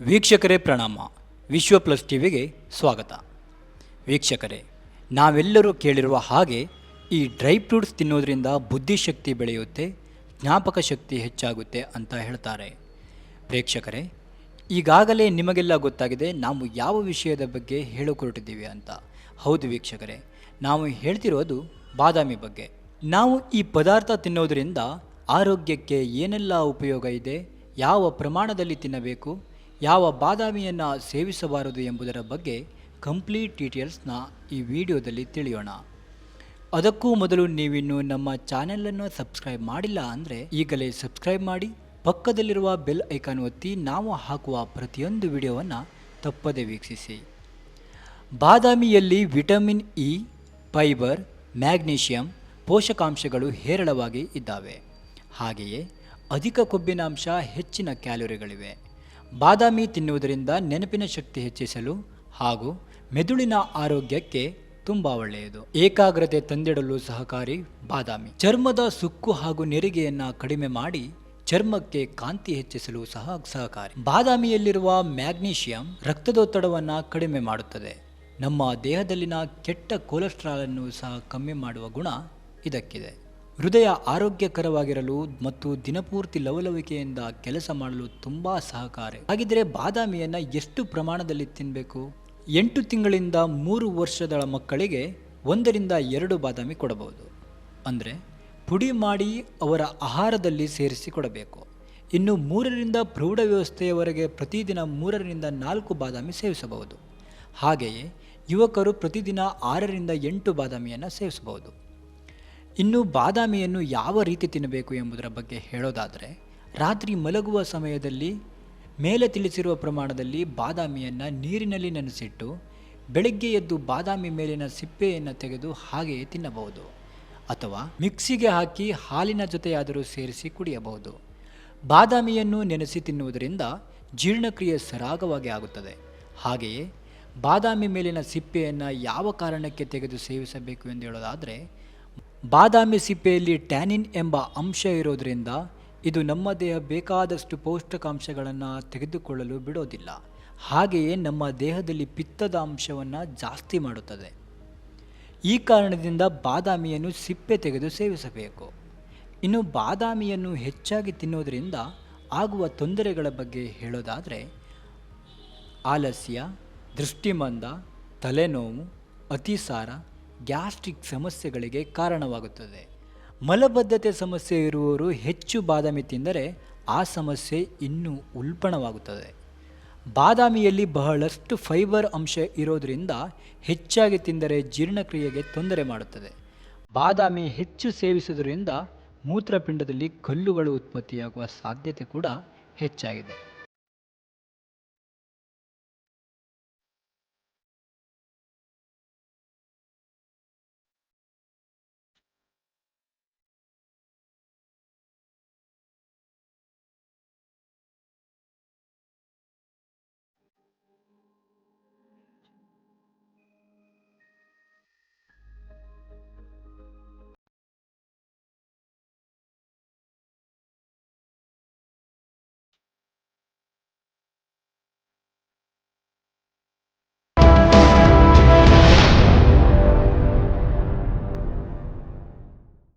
ವೀಕ್ಷಕರೇ ಪ್ರಣಾಮ. ವಿಶ್ವ ಪ್ಲಸ್ ಟಿವಿಗೆ ಸ್ವಾಗತ. ವೀಕ್ಷಕರೇ, ನಾವೆಲ್ಲರೂ ಕೇಳಿರುವ ಹಾಗೆ ಈ ಡ್ರೈ ಫ್ರೂಟ್ಸ್ ತಿನ್ನೋದ್ರಿಂದ ಬುದ್ಧಿಶಕ್ತಿ ಬೆಳೆಯುತ್ತೆ, ಜ್ಞಾಪಕ ಶಕ್ತಿ ಹೆಚ್ಚಾಗುತ್ತೆ ಅಂತ ಹೇಳ್ತಾರೆ. ಪ್ರೇಕ್ಷಕರೇ, ಈಗಾಗಲೇ ನಿಮಗೆಲ್ಲ ಗೊತ್ತಾಗಿದೆ ನಾವು ಯಾವ ವಿಷಯದ ಬಗ್ಗೆ ಹೇಳಿಕೊರಟಿದ್ದೀವಿ ಅಂತ. ಹೌದು ವೀಕ್ಷಕರೇ, ನಾವು ಹೇಳ್ತಿರೋದು ಬಾದಾಮಿ ಬಗ್ಗೆ. ನಾವು ಈ ಪದಾರ್ಥ ತಿನ್ನೋದ್ರಿಂದ ಆರೋಗ್ಯಕ್ಕೆ ಏನೆಲ್ಲ ಉಪಯೋಗ ಇದೆ, ಯಾವ ಪ್ರಮಾಣದಲ್ಲಿ ತಿನ್ನಬೇಕು ಯಾವ ಬಾದಾಮಿಯನ್ನು ಸೇವಿಸಬಾರದು ಎಂಬುದರ ಬಗ್ಗೆ ಕಂಪ್ಲೀಟ್ ಡೀಟೇಲ್ಸ್ನ ಈ ವಿಡಿಯೋದಲ್ಲಿ ತಿಳಿಯೋಣ. ಅದಕ್ಕೂ ಮೊದಲು ನೀವಿನ್ನು ನಮ್ಮ ಚಾನೆಲನ್ನು ಸಬ್ಸ್ಕ್ರೈಬ್ ಮಾಡಿಲ್ಲ ಅಂದರೆ ಈಗಲೇ ಸಬ್ಸ್ಕ್ರೈಬ್ ಮಾಡಿ, ಪಕ್ಕದಲ್ಲಿರುವ ಬೆಲ್ ಐಕಾನ್ ಒತ್ತಿ ನಾವು ಹಾಕುವ ಪ್ರತಿಯೊಂದು ವಿಡಿಯೋವನ್ನು ತಪ್ಪದೆ ವೀಕ್ಷಿಸಿ. ಬಾದಾಮಿಯಲ್ಲಿ ವಿಟಮಿನ್ ಇ, ಫೈಬರ್, ಮ್ಯಾಗ್ನೀಷಿಯಂ ಪೋಷಕಾಂಶಗಳು ಹೇರಳವಾಗಿ ಇದ್ದಾವೆ. ಹಾಗೆಯೇ ಅಧಿಕ ಕೊಬ್ಬಿನಾಂಶ ಹೆಚ್ಚಿನ ಕ್ಯಾಲೋರಿಗಳಿವೆ. ಬಾದಾಮಿ ತಿನ್ನುವುದರಿಂದ ನೆನಪಿನ ಶಕ್ತಿ ಹೆಚ್ಚಿಸಲು ಹಾಗೂ ಮೆದುಳಿನ ಆರೋಗ್ಯಕ್ಕೆ ತುಂಬ ಒಳ್ಳೆಯದು. ಏಕಾಗ್ರತೆ ತಂದಿಡಲು ಸಹಕಾರಿ ಬಾದಾಮಿ. ಚರ್ಮದ ಸುಕ್ಕು ಹಾಗೂ ನೆರಿಗೆಯನ್ನು ಕಡಿಮೆ ಮಾಡಿ ಚರ್ಮಕ್ಕೆ ಕಾಂತಿ ಹೆಚ್ಚಿಸಲು ಸಹ ಸಹಕಾರಿ. ಬಾದಾಮಿಯಲ್ಲಿರುವ ಮ್ಯಾಗ್ನೀಷಿಯಂ ರಕ್ತದೊತ್ತಡವನ್ನು ಕಡಿಮೆ ಮಾಡುತ್ತದೆ. ನಮ್ಮ ದೇಹದಲ್ಲಿನ ಕೆಟ್ಟ ಕೊಲೆಸ್ಟ್ರಾಲನ್ನು ಸಹ ಕಮ್ಮಿ ಮಾಡುವ ಗುಣ ಇದಕ್ಕಿದೆ. ಹೃದಯ ಆರೋಗ್ಯಕರವಾಗಿರಲು ಮತ್ತು ದಿನಪೂರ್ತಿ ಲವಲವಿಕೆಯಿಂದ ಕೆಲಸ ಮಾಡಲು ತುಂಬ ಸಹಕಾರಿ. ಹಾಗಿದ್ರೆ ಬಾದಾಮಿಯನ್ನು ಎಷ್ಟು ಪ್ರಮಾಣದಲ್ಲಿ ತಿನ್ನಬೇಕು ಎಂಟು ತಿಂಗಳಿಂದ ಮೂರು ವರ್ಷದ ಮಕ್ಕಳಿಗೆ ಒಂದರಿಂದ ಎರಡು ಬಾದಾಮಿ ಕೊಡಬಹುದು. ಅಂದರೆ ಪುಡಿ ಮಾಡಿ ಅವರ ಆಹಾರದಲ್ಲಿ ಸೇರಿಸಿ ಕೊಡಬೇಕು. ಇನ್ನು ಮೂರರಿಂದ ಪ್ರೌಢ ವ್ಯವಸ್ಥೆಯವರೆಗೆ ಪ್ರತಿದಿನ ಮೂರರಿಂದ ನಾಲ್ಕು ಬಾದಾಮಿ ಸೇವಿಸಬಹುದು. ಹಾಗೆಯೇ ಯುವಕರು ಪ್ರತಿದಿನ ಆರರಿಂದ ಎಂಟು ಬಾದಾಮಿಯನ್ನು ಸೇವಿಸಬಹುದು. ಇನ್ನು ಬಾದಾಮಿಯನ್ನು ಯಾವ ರೀತಿ ತಿನ್ನಬೇಕು ಎಂಬುದರ ಬಗ್ಗೆ ಹೇಳೋದಾದರೆ, ರಾತ್ರಿ ಮಲಗುವ ಸಮಯದಲ್ಲಿ ಮೇಲೆ ತಿಳಿಸಿರುವ ಪ್ರಮಾಣದಲ್ಲಿ ಬಾದಾಮಿಯನ್ನು ನೀರಿನಲ್ಲಿ ನೆನೆಸಿಟ್ಟು ಬೆಳಗ್ಗೆ ಎದ್ದು ಬಾದಾಮಿ ಮೇಲಿನ ಸಿಪ್ಪೆಯನ್ನು ತೆಗೆದು ಹಾಗೆಯೇ ತಿನ್ನಬಹುದು. ಅಥವಾ ಮಿಕ್ಸಿಗೆ ಹಾಕಿ ಹಾಲಿನ ಜೊತೆಯಾದರೂ ಸೇರಿಸಿ ಕುಡಿಯಬಹುದು. ಬಾದಾಮಿಯನ್ನು ನೆನೆಸಿ ತಿನ್ನುವುದರಿಂದ ಜೀರ್ಣಕ್ರಿಯೆ ಸರಾಗವಾಗಿ ಆಗುತ್ತದೆ. ಹಾಗೆಯೇ ಬಾದಾಮಿ ಮೇಲಿನ ಸಿಪ್ಪೆಯನ್ನು ಯಾವ ಕಾರಣಕ್ಕೆ ತೆಗೆದು ಸೇವಿಸಬೇಕು ಎಂದು ಹೇಳೋದಾದರೆ ಬಾದಾಮಿ ಸಿಪ್ಪೆಯಲ್ಲಿ ಟ್ಯಾನಿನ್ ಎಂಬ ಅಂಶ ಇರೋದರಿಂದ ಇದು ನಮ್ಮ ದೇಹ ಬೇಕಾದಷ್ಟು ಪೌಷ್ಟಿಕಾಂಶಗಳನ್ನು ತೆಗೆದುಕೊಳ್ಳಲು ಬಿಡೋದಿಲ್ಲ. ಹಾಗೆಯೇ ನಮ್ಮ ದೇಹದಲ್ಲಿ ಪಿತ್ತದ ಅಂಶವನ್ನು ಜಾಸ್ತಿ ಮಾಡುತ್ತದೆ. ಈ ಕಾರಣದಿಂದ ಬಾದಾಮಿಯನ್ನು ಸಿಪ್ಪೆ ತೆಗೆದು ಸೇವಿಸಬೇಕು. ಇನ್ನು ಬಾದಾಮಿಯನ್ನು ಹೆಚ್ಚಾಗಿ ತಿನ್ನೋದರಿಂದ ಆಗುವ ತೊಂದರೆಗಳ ಬಗ್ಗೆ ಹೇಳೋದಾದರೆ, ಆಲಸ್ಯ, ದೃಷ್ಟಿಮಂದ, ತಲೆನೋವು, ಅತಿಸಾರ ಗ್ಯಾಸ್ಟ್ರಿಕ್ ಸಮಸ್ಯೆಗಳಿಗೆ ಕಾರಣವಾಗುತ್ತದೆ. ಮಲಬದ್ಧತೆ ಸಮಸ್ಯೆ ಇರುವವರು ಹೆಚ್ಚು ಬಾದಾಮಿ ತಿಂದರೆ ಆ ಸಮಸ್ಯೆ ಇನ್ನೂ ಉಲ್ಪಣವಾಗುತ್ತದೆ. ಬಾದಾಮಿಯಲ್ಲಿ ಬಹಳಷ್ಟು ಫೈಬರ್ ಅಂಶ ಇರೋದರಿಂದ ಹೆಚ್ಚಾಗಿ ತಿಂದರೆ ಜೀರ್ಣಕ್ರಿಯೆಗೆ ತೊಂದರೆ ಮಾಡುತ್ತದೆ. ಬಾದಾಮಿ ಹೆಚ್ಚು ಸೇವಿಸುವುದರಿಂದ ಮೂತ್ರಪಿಂಡದಲ್ಲಿ ಕಲ್ಲುಗಳು ಉತ್ಪತ್ತಿಯಾಗುವ ಸಾಧ್ಯತೆ ಕೂಡ ಹೆಚ್ಚಾಗಿದೆ.